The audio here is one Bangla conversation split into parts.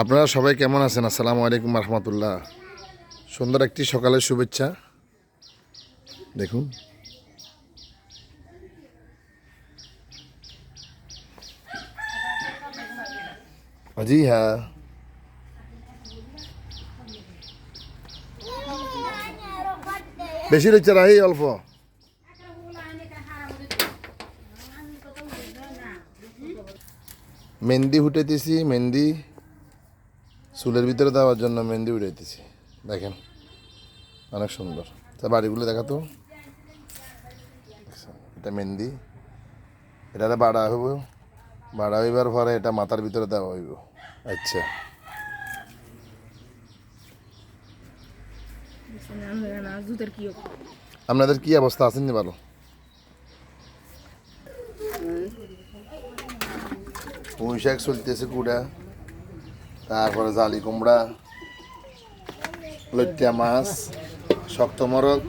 আপনারা সবাই কেমন আছেন? আসসালামু আলাইকুম রহমতুল্লাহ। সুন্দর একটি সকালের শুভেচ্ছা। দেখুন। জি হ্যাঁ। বেশি রয়েছে রাহি, অল্প। মেহেন্দি উঠাইতেছি মেহেন্দি। চুলের ভিতরে দেওয়ার জন্য মেহেন্দি উঠাইতেছি দেখেন, অনেক সুন্দর। তা বাড়িগুলো দেখাতো? এটা মেহেন্দি। এটাতে বাড়া হইব। বাড়া হইবার পরে এটা মাথার ভিতরে দেওয়া হইব। আচ্ছা। আপনাদের কি অবস্থা? আছেন নি ভালো? পুঁই শাক চলতেছে কুড়া। তারপরে জালি কুমড়া লইট্টা মাছ, শক্ত মরক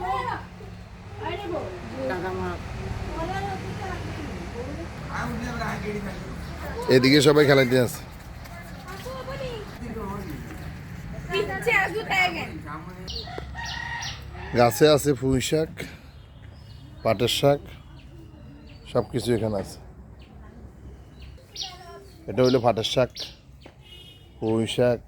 এদিকে সবাই খেলাইতে আছে গাছে আছে পুঁই শাক, পাটের শাক সব কিছু এখানে আছে। এটা হইল পাটের শাক। পুঁই শাক।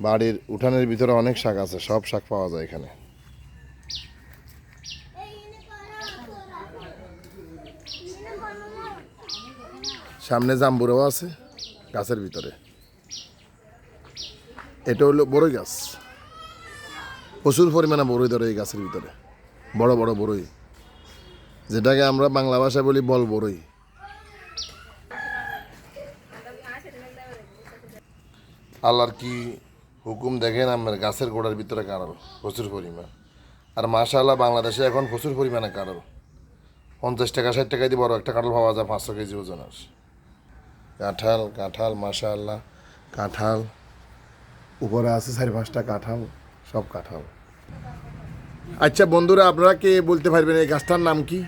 বাড়ির উঠানের ভিতরে অনেক শাক আছে, সব শাক পাওয়া যায় এখানে। সামনে জাম্বুরাও আছে, গাছের ভিতরে। এটা হলো বড়ই গাছ। প্রচুর পরিমাণে বড়ই ধরে এই গাছের ভিতরে। বড় বড় বড়ই। যেটাকে আমরা বাংলা ভাষায় বলি বল বড়ই। আল্লাহর কি হুকুম দেখেন, আমার গাছের গোড়ার ভিতরে কারল প্রচুর পরিমাণ। আর মাশাআল্লাহ বাংলাদেশে এখন প্রচুর পরিমাণে কারল পঞ্চাশ টাকা, ষাট টাকা দিয়ে বড় একটা কাঁঠাল পাওয়া যায়, পাঁচশো কেজি ওজনের কাঁঠাল কাঁঠাল, মাশাআল্লাহ, কাঁঠাল। উপরে আছে চারি পাঁচটা কাঁঠাল, সব কাঁঠাল। আচ্ছা বন্ধুরা, আপনারা কে বলতে পারবেন এই গাছটার নাম কি?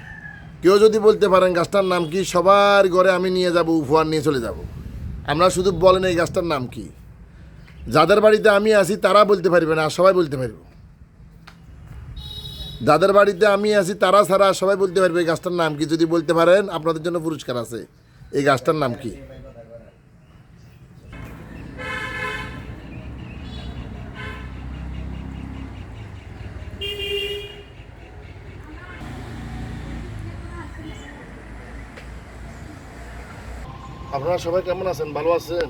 কেউ যদি বলতে পারেন গাছটার নাম কি, সবার ঘরে আমি নিয়ে যাব, উপহার নিয়ে চলে যাব। আমরা শুধু বলেন এই গাছটার নাম কি। যাদের বাড়িতে আমি আছি, তারা বলতে পারবে না, সবাই বলতে পারবে। যাদের বাড়িতে আমি আছি, তারা ছাড়া সবাই বলতে পারবে এই গাছটার নাম কি? যদি বলতে পারেন, আপনাদের জন্য পুরস্কার আছে। এই গাছটার নাম কি? আপনারা সবাই কেমন আছেন? ভালো আছেন?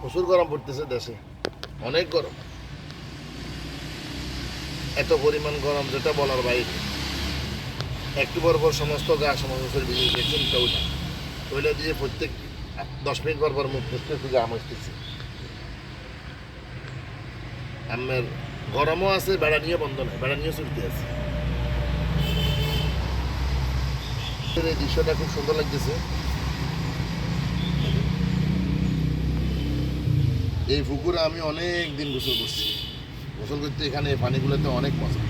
প্রচুর গরম পড়তেছে দেশে। অনেক গরম। এত পরিমাণ গরম, যেটা বলার বাইরে। একটু পর পর সমস্ত গা, সমস্ত ভিজে দেখছেন তৈলা তৈলা দিয়ে প্রত্যেক দশ মিনিট পর পর মুখ ফুসতে ফুসে আম আসতেছে আমার গরমও আছে বেড়া নিয়ে বন্ধ নাই বেড়া নিয়ে চলতে আছে। এই দৃশ্যটা খুব সুন্দর লাগতেছে। এই পুকুরে আমি অনেক দিন গোসল করছি। গোসল করতে এখানে পানিগুলোতে অনেক মজা।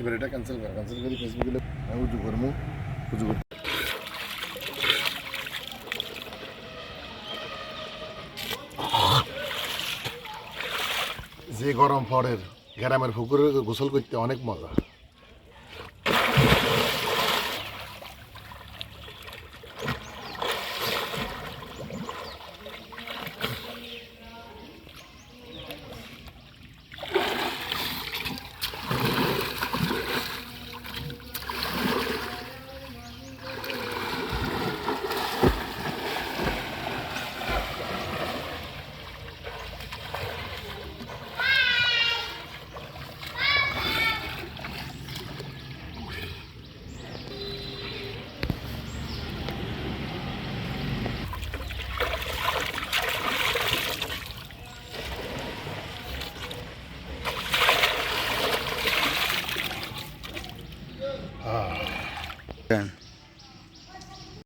এবার এটা ক্যান্সেল কর ক্যান্সেল করি ফেসবুকে উজু করব উজু করি। যে গরম পরের গ্রামের পুকুরে গোসল করতে অনেক মজা। Yan.